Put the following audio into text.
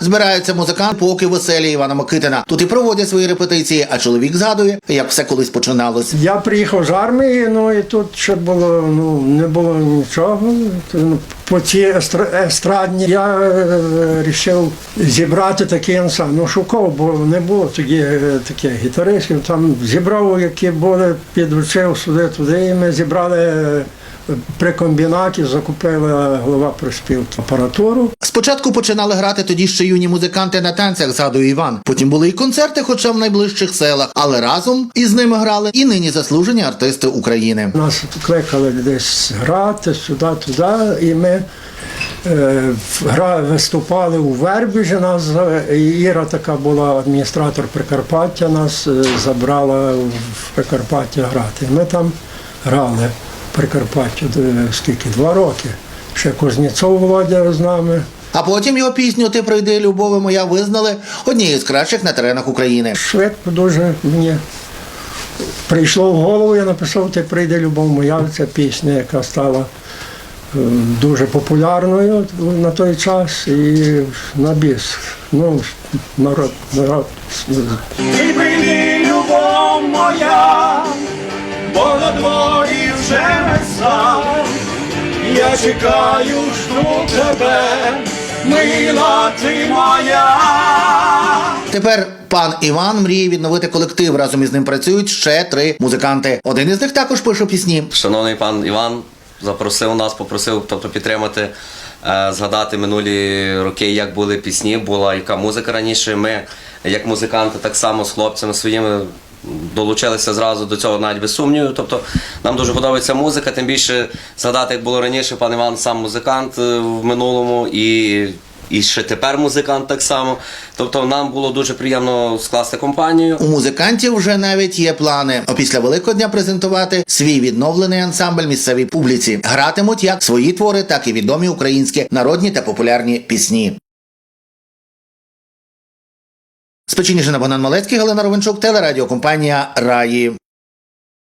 Збираються музикант, поки веселі Івана Микитина. Тут і проводять свої репетиції, а чоловік згадує, як все колись починалось. Я приїхав з армії, ну і тут ще було, ну, не було нічого. Ну, По цій естра- естрадні я вирішив зібрати такий ансамбль. Ну, шукав, бо не було тоді е, таких гітаристів. Там зібрав, які були, підучив сюди, туди, і ми зібрали е, при комбінаті, закупила голова приспілки апаратуру. Спочатку починали грати тоді ще юні музиканти на танцях, згадує Іван. Потім були і концерти, хоча в найближчих селах, але разом із ними грали і нині заслужені артисти України. Нас кликали десь грати сюди, туди, і ми е, гра, виступали у Вербіжі. Нас е, Іра така була адміністратор Прикарпаття, нас е, забрала в Прикарпаття грати. Ми там грали Прикарпаття скільки? Два роки. Ще Кузнєцов Володя з нами. А потім його пісню Ти прийди, любове моя визнали однією з кращих на теренах України. Швидко дуже мені прийшло в голову, я написав Ти прийде любов моя. Це пісня, яка стала е, дуже популярною на той час і на біс. Ну, народ, народ. Ти прийди, вже. Я чекаю, жду тебе, мила ти моя. Тепер пан Іван мріє відновити колектив. Разом із ним працюють ще три музиканти. Один із них також пише пісні. Шановний пан Іван запросив нас, попросив тобто, підтримати, е, згадати минулі роки, як були пісні, була яка музика раніше. Ми, як музиканти, так само з хлопцями своїми. Долучилися зразу до цього навіть без сумніву. Тобто нам дуже подобається музика, тим більше згадати, як було раніше, пан Іван сам музикант е, в минулому і, і ще тепер музикант так само. Тобто нам було дуже приємно скласти компанію. У музикантів вже навіть є плани опісля Великого дня презентувати свій відновлений ансамбль місцевій публіці. Гратимуть як свої твори, так і відомі українські народні та популярні пісні. Печеніжина Богдан Малецький, Галина Ровенчук, телерадіокомпанія Раї.